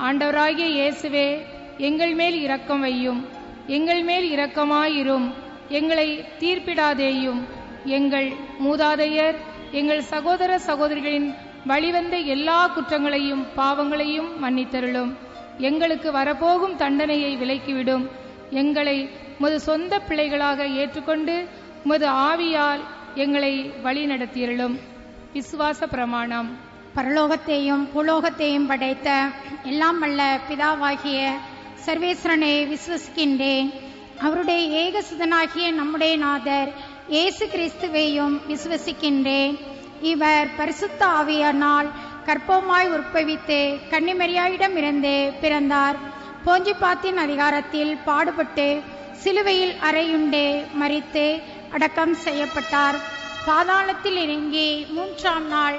ஆண்டவராகிய இயேசுவே எங்கள் மேல் இரக்கம் வையும். எங்கள் மேல் இரக்கமாயிரும். எங்களை தீர்ப்பிடாதேயும். எங்கள் மூதாதையர் எங்கள் சகோதர சகோதரிகளின் வழிவந்த எல்லா குற்றங்களையும் பாவங்களையும் மன்னித்தருளும். எங்களுக்கு வரப்போகும் தண்டனையை விலக்கிவிடும். எங்களை உமது சொந்த பிள்ளைகளாக ஏற்றுக்கொண்டு உமது ஆவியால் எங்களை வழிநடத்தியருளும். விசுவாச பிரமாணம். பரலோகத்தையும் பூலோகத்தையும் படைத்த எல்லாம் வல்ல பிதாவாகிய சர்வேஸ்வரனை விசுவசிக்கின்றேன் அவருடைய ஏகசுதனாகிய நம்முடைய நாதர் இயேசு கிறிஸ்துவையும் விசுவசிக்கின்றேன் இவர் பரிசுத்த ஆவியானால் கற்பமாய் உற்பவித்து கன்னிமரியாயிடம் இருந்து பிறந்தார். போஞ்சிப்பாத்தின் அதிகாரத்தில் பாடுபட்டு சிலுவையில் அறையுண்டு மறித்து அடக்கம் செய்யப்பட்டார். பாதாளத்தில் இறங்கி மூன்றாம் நாள்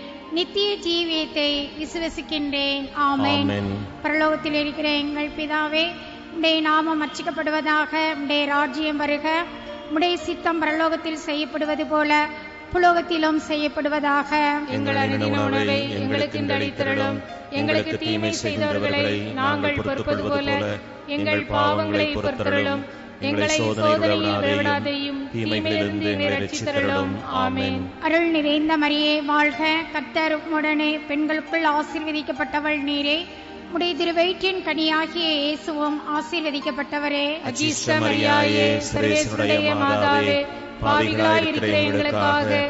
நித்திய ஜீவியத்தை விசுவசிக்கின்றேன். ஆமென். பரலோகத்தில் இருக்கிற எங்கள் பிதாவே உடைய நாமம் அர்ச்சிக்கப்படுவதாக உடைய ராஜ்யம் வருக. உடைய சித்தம் பரலோகத்தில் செய்யப்படுவது போல புலோகத்திலும் செய்யப்படுவதாக. எங்கள் அனுதின உணவை எங்களுக்கு இன்று அளித்தருளும் எங்களுக்கு தீமை செய்தவர்களை நாங்கள் பொறுப்பது போல எங்கள் பாவங்களை பொறுத்தருளும். எங்களை சோதனையில் ரட்சித்தருளும் ஆமென். அருள் நிறைந்த மரியே வாழ்க. கர்த்தர் உடனே பெண்களுக்குள் ஆசீர்வதிக்கப்பட்டவள் நீரே. உடைய திருவயிற்றின் கனியாகிய இயேசுவும் ஆசீர்வதிக்கப்பட்டவரே. அஜீஷ்ட மரியாயே சர்வேஸ்வருடைய மாதாவே. பாவிகளாய் இருக்கிற எங்களுக்காக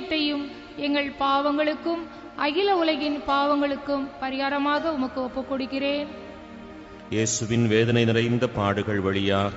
தெய்வீகத்தையும் எங்கள் பாவங்களுக்கும் அகில உலகின் பாவங்களுக்கும் பரிகாரமாக உமக்கு ஒப்புக் கொடுக்கிறேன் இயேசுவின் வேதனை நிறைந்த பாடுகள் வழியாக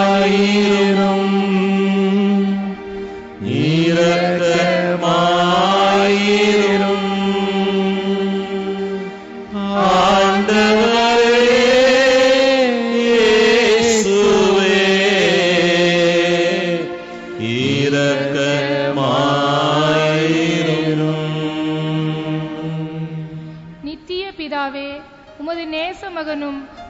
இரக்கமாயிரும் இரக்கமாயிரும் ஆண்டவரே இயேசுவே இரக்கமாயிரும். நித்திய பிதாவே உமது நேச மகனும்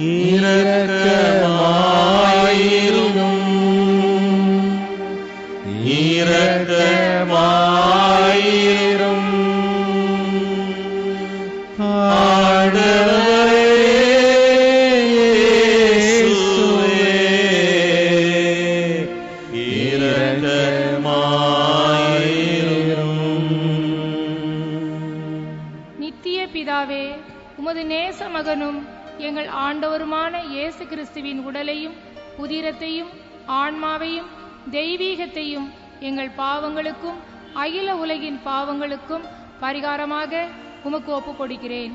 இரக்கமாயிரும் சரீரத்தையும் ஆன்மாவையும் தெய்வீகத்தையும் எங்கள் பாவங்களுக்கும் அகில உலகின் பாவங்களுக்கும் பரிகாரமாக உமக்கு ஒப்புக் கொடுக்கிறேன்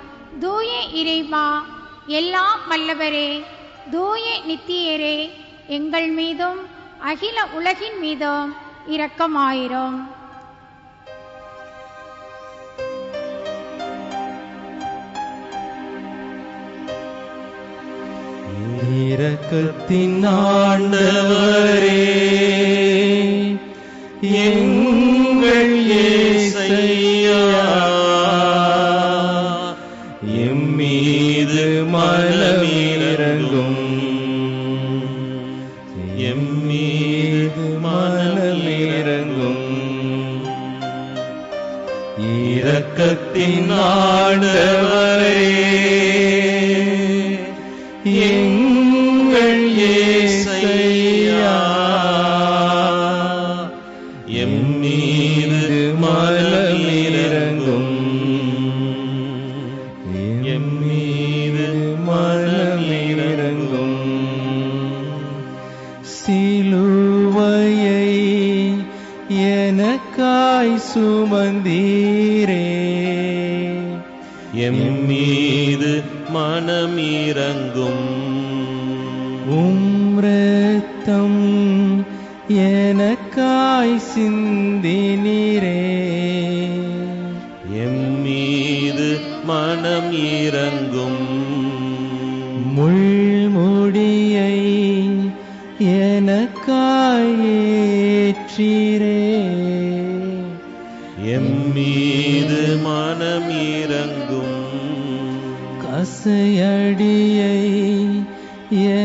தூய இறைவா எல்லாம் வல்லவரே தூய நித்தியரே எங்கள் மீதும் அகில உலகின் மீதும் இரக்கமாயிரும். இரக்கத்தின் ஆண்டவரே எங்கள் ஏசை இரக்கத்தின் ஆண்டவரே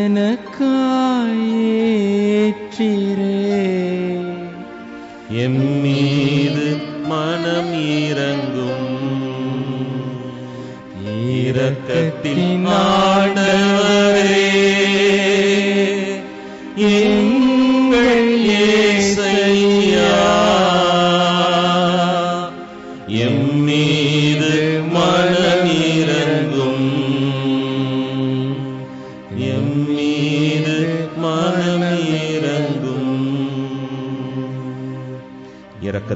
எனக்காய் எம்மீது மனம் இறங்கும். ஈரக்கத்தின் ஆண்டவரே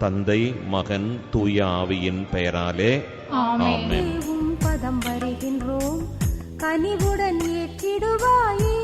தந்தை மகன் தூய ஆவியின் பெயராலே ஆமென். பதம் வருகின்றோம். கனிவுடன் ஏற்றிடுவாயே.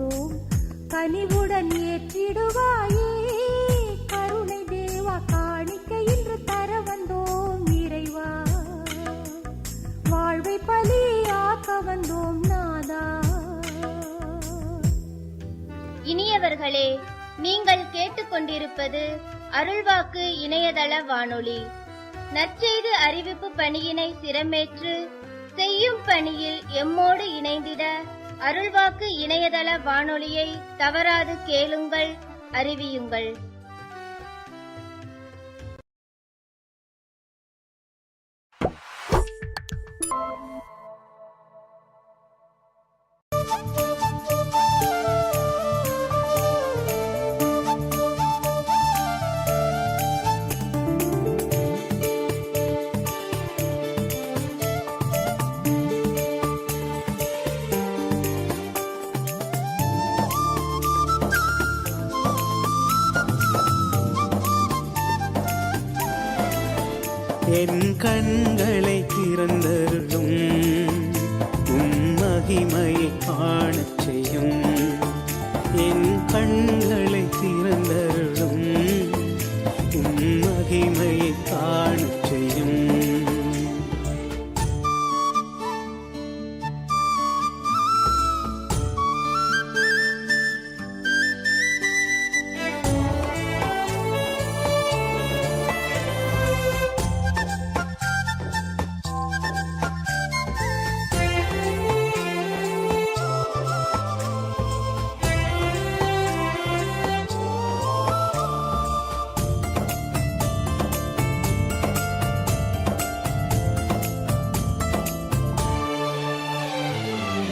வருகின்றோம் கனிவுடன் ஏற்றிடுவாயே. கருணை தேவா காணிக்க இன்று தர வந்தோம் இறைவா. வாழ்வை பலியாக்க வந்தோம் நாதா. இனியவர்களே நீங்கள் கேட்டுக்கொண்டிருப்பது அருள்வாக்கு இணையதள வானொலி. நற்செய்து அறிவிப்பு பணியினை சிரமேற்று செய்யும் பணியில் எம்மோடு இணைந்திட அருள்வாக்கு இணையதள வானொலியை தவறாது கேளுங்கள் அறிவியுங்கள். என் கண்களை திறந்தருளும். உம் மகிமையை காணச்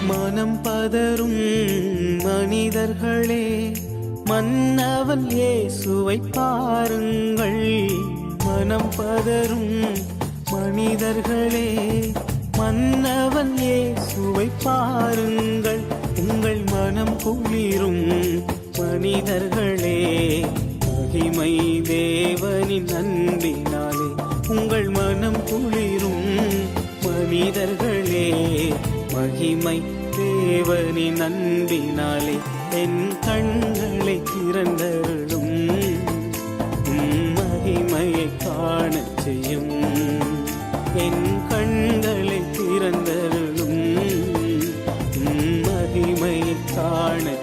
மனம் பதறும் மனிதர்களே மன்னவன் இயேசுவை பாருங்கள். மனம் பதறும் மனிதர்களே மன்னவன் இயேசுவை பாருங்கள். உங்கள் மனம் குளிரும் மனிதர்களே மகிமை தேவனின் அன்பினாலே உங்கள் மனம் குளிரும் மனிதர்களே மகிமை தேவனின் அன்பினாலே என் கண்களை திறந்தருளும். மகிமையை காண செய்யும். என் கண்களை திறந்தருளும். மகிமையை காண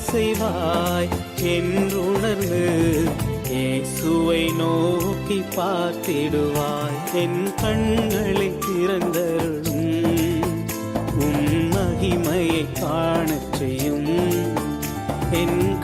செய்வாய் என்றுணர்ந்து இயேசுவை நோக்கி பார்த்திடுவாய். என் கண்களை திறந்தருளும் உம் மகிமையை காணச் செய்யும். என்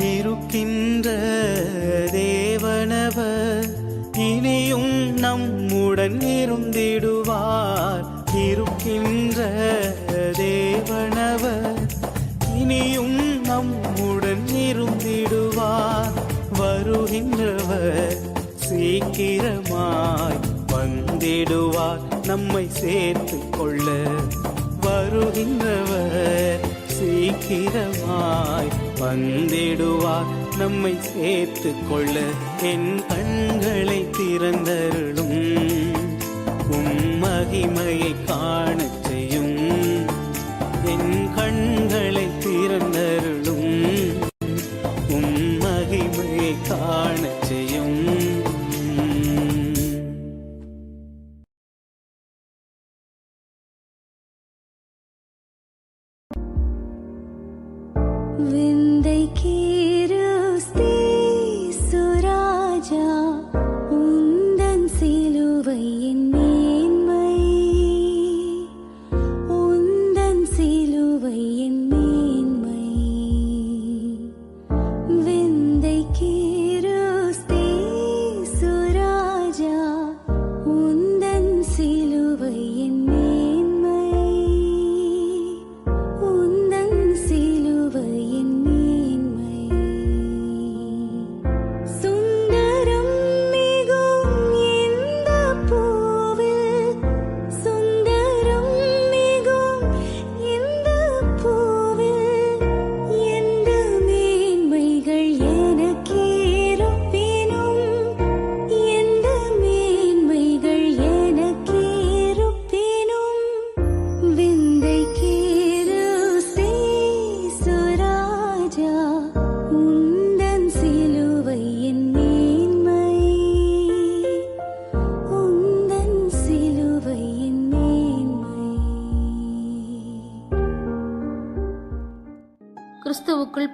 இருக்கின்ற தேவனவர் இனியும் நம்முடன் இருந்திடுவார். இருக்கின்ற தேவனவர் இனியும் நம்முடன் இருந்திடுவார். வருகின்றவர் சீக்கிரமாய் வந்திடுவார். நம்மை சேர்த்து கொள்ள வருகின்றவர் சீக்கிரமாய் வந்திடுவார். நம்மை சேர்த்து கொள்ள என் கண்களை திறந்தருளும். உம் மகிமையை காண விந்தை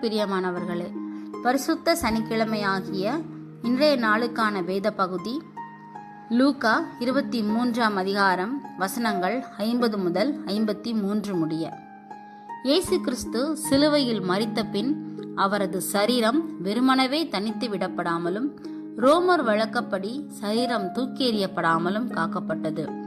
பிரியமானவர்களே பரிசுத்த சனிக்கிழமையாகிய இன்றைய நாளுக்கான வேத பகுதி லூகா இருபத்தி மூன்றாம் அதிகாரம் வசனங்கள் ஐம்பது முதல் ஐம்பத்தி மூன்று முடிய. இயேசு கிறிஸ்து சிலுவையில் மறித்த பின் அவரது சரீரம் வெறுமனவே தனித்து விடப்படாமலும் ரோமர் வழக்கப்படி சரீரம் தூக்கேறியப்படாமலும் காக்கப்பட்டது.